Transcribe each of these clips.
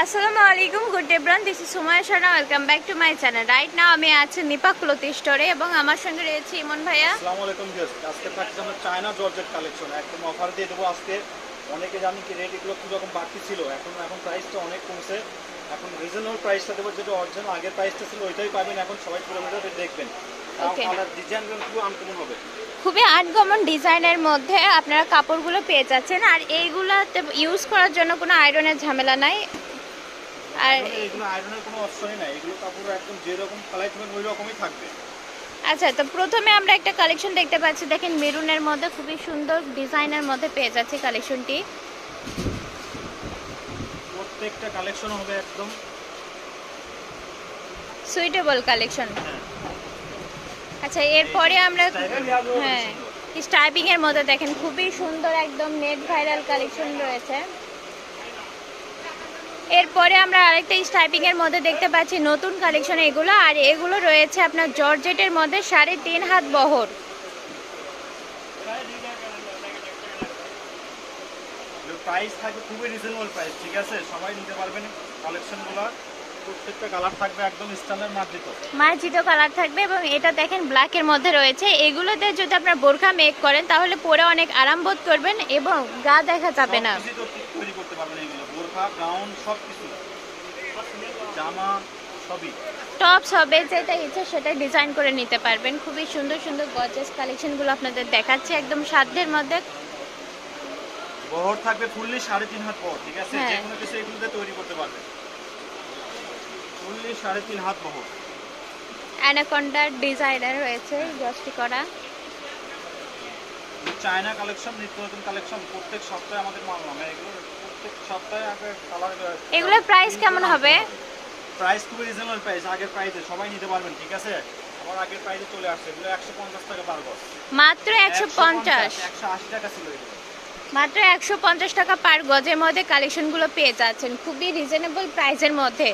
আসসালামু আলাইকুম good day bran this is Sumaya Sharma welcome back to my channel right now আমি আছি Nipa cloth স্টোরে এবং আমার সঙ্গে রয়েছে ইমন ভাইয়া। আসসালামু আলাইকুম গেস্ট আজকে থাকছে আমরা চায়না জর্জেট কালেকশন একদম অফার দিয়ে দেবো আজকে। অনেকে জানি কি রেট এগুলো খুব রকম বাড়তি ছিল। এখন এখন প্রাইসটা অনেক কমছে। এখন রিজনেবল প্রাইসটা দেবো যেটা অরিজিনাল আগের প্রাইসটা ছিল ওইটাই পাবেন। এখন সবাই ভিডিওতে দেখবেন. ডিজাইনগুলো খুব আনকমন হবে। খুবই আনকমন ডিজাইনের মধ্যে আপনারা কাপড়গুলো পেয়ে যাচ্ছেন। আর এইগুলাতে ইউজ করার জন্য কোনো আয়রনের ঝামেলা নাই। আর এগুলো আয়রনের কোনো অপশনই নাই। এগুলো কাপড় একদম যেরকম ওই রকমই থাকবে। আচ্ছা তো প্রথমে আমরা একটা কালেকশন দেখতে পাচ্ছি। দেখেন মেরুনের মধ্যে খুবই সুন্দর ডিজাইনের মধ্যে পেয়ে যাচ্ছে কালেকশনটি প্রত্যেকটা কালেকশন হবে একদম। সুইটেবল কালেকশন হ্যাঁ, আচ্ছা এরপরে আমরা হ্যাঁ স্টাইপিং এর মধ্যে দেখেন খুবই সুন্দর একদম নেট ভাইরাল কালেকশন রয়েছে। এরপরে আমরা আরেকটা স্টাইপিং এর মধ্যে দেখতে পাচ্ছি নতুন কালেকশন এগুলো আর এগুলো রয়েছে আপনার জর্জেটের মধ্যে সাড়ে তিন হাত বহর। প্রাইস থাকবে খুবই রিজনেবল প্রাইস ঠিক আছে? সবাই নিতে পারবেন কালেকশনগুলো প্রত্যেকটা কালার থাকবে একদম স্ট্যান্ডার্ড মার্জিত। মার্জিত কালার থাকবে এবং এটা দেখেন ব্ল্যাকের মধ্যে রয়েছে। এগুলোতে যদি আপনার বোরখা মেক করেন তাহলে পরে অনেক আরাম বোধ করবেন এবং গা দেখা যাবে না। তৈরি করতে পারবেন এগুলো। বোরখা গাউন সব কিছু জামা সবই। টপস হবে যেটা ইচ্ছে সেটা ডিজাইন করে নিতে পারবেন। খুবই সুন্দর সুন্দর গজেস কালেকশনগুলো আপনাদের দেখাচ্ছি একদম সাধ্যের মধ্যে। বহর থাকবে ফুললি সাড়ে তিন হাত বহর ঠিক আছে? হ্যাঁ। যে কোনো কিছু এগুলোতে তৈরি করতে পারবেন ফুললি সাড়ে তিন হাত বহর। অ্যানাকন্ডার ডিজাইনার রয়েছে গজটি করা। চায়না কালেকশন নিত্য নতুন কালেকশন প্রত্যেক সপ্তাহে আমাদের মাল নামে এগুলো। প্রত্যেক সপ্তাহে আগে কালার এগুলোর price কেমন হবে? প্রাইস খুবই রিজনেবল প্রাইস আগের প্রাইসে সবাই নিতে পারবেন ঠিক আছে? আবার আগের প্রাইসে চলে আসছে এগুলো একশো পঞ্চাশ টাকা পার গজ মাত্র একশো পঞ্চাশ? একশো আশি টাকা ছিল এগুলো। মাত্র একশো পঞ্চাশ টাকা পার গজের মধ্যে কালেকশনগুলো পেয়ে যাচ্ছেন খুবই রিজনেবল প্রাইসের মধ্যে।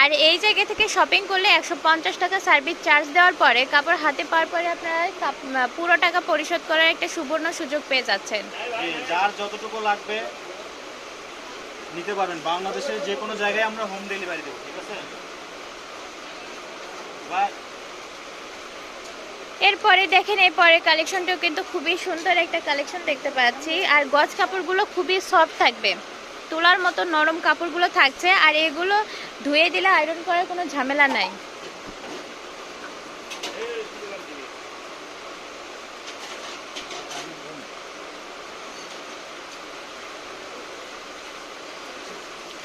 আর এই জায়গা থেকে শপিং করলে একশো পঞ্চাশ টাকা সার্ভিস চার্জ দেওয়ার পরে কাপড় হাতে পাওয়ার পরে আপনারা পুরো টাকা পরিশোধ করার একটা সুবর্ণ সুযোগ পেয়ে যাচ্ছেন। যার যতটুকু লাগবে নিতে পারবেন। বাংলাদেশের যে কোনো জায়গায় আমরা হোম ডেলিভারি দেবো, ঠিক আছে? এরপরে দেখেন এরপরে কালেকশনটাও কিন্তু খুবই সুন্দর একটা কালেকশন দেখতে পাচ্ছি। আর গজ কাপড়গুলো খুবই সফট থাকবে। তোলার মতো নরম কাপড়গুলো থাকছে। আর এগুলো ধুয়ে দিলে আয়রন করার কোনো ঝামেলা নাই।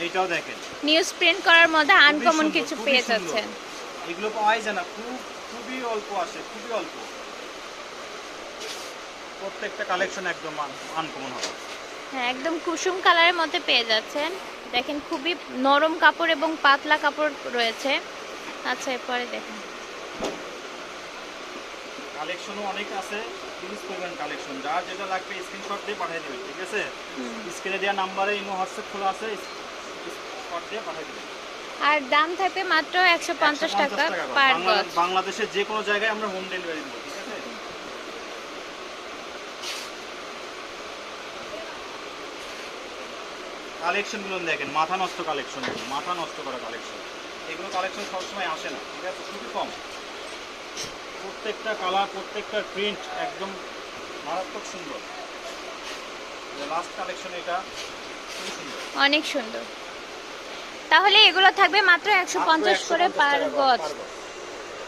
এইটাও দেখেন। নিউজ প্রিন্ট করার মধ্যে আনকমন কিছু পেয়ে। যাচ্ছেন। এগুলো পাওয়াই যায় না খুব খুবই অল্প আসে খুবই অল্প। প্রত্যেকটা কালেকশন একদম আনকমন হবে। হ্যাঁ একদম কুসুম কালারের মধ্যে পেয়ে যাচ্ছেন। দেখেন খুবই নরম কাপড় এবং পাতলা কাপড় রয়েছে। আচ্ছা এরপরে দেখেন। কালেকশনও অনেক আছে ইউজ করবেন কালেকশন যার যেটা লাগবে স্ক্রিনশট দিয়ে পাঠিয়ে দেবেন ঠিক আছে? স্ক্রিনে দেওয়া নাম্বারে ইমো হোয়াটসঅ্যাপ খোলা আছে স্ক্রিনশট দিয়ে পাঠিয়ে দেবেন আর দাম থাকবে মাত্র একশো পঞ্চাশ টাকা পার গজ। বাংলাদেশের যে কোনো জায়গায় আমরা হোম ডেলিভারি দেবো কালেকশনগুলো দেখেন মাথা নষ্ট কালেকশন মাথা নষ্ট করা কালেকশন। এগুলো কালেকশন সবসময় আসে না ঠিক আছে? খুবই কম। প্রত্যেকটা কালার প্রত্যেকটা প্রিন্ট একদম মারাত্মক সুন্দর। লাস্ট কালেকশন এটা খুবই সুন্দর। অনেক সুন্দর। তাহলে এগুলো থাকবে মাত্র একশো পঞ্চাশ করে 150 পার গজ।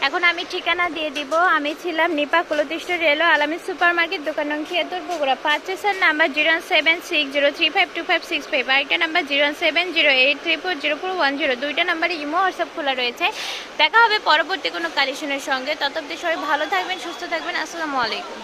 এখন আমি ঠিকানা দিয়ে দিব। আমি ছিলাম নিপা কুলতিষ্ঠ রেলো আলামী সুপার মার্কেট দোকান নং খিয়াত্তর Bogura. পার্চেসের number zero seven six zero three five two five six five আরেকটা number zero seven zero eight three four zero four one zero. দুইটা নাম্বারে ইমো হোয়াটসঅ্যাপ খোলা রয়েছে। দেখা হবে পরবর্তী কোনো কালেকশনের সঙ্গে। ততব্দি সবাই ভালো থাকবেন সুস্থ থাকবেন। আসসালামু আলাইকুম।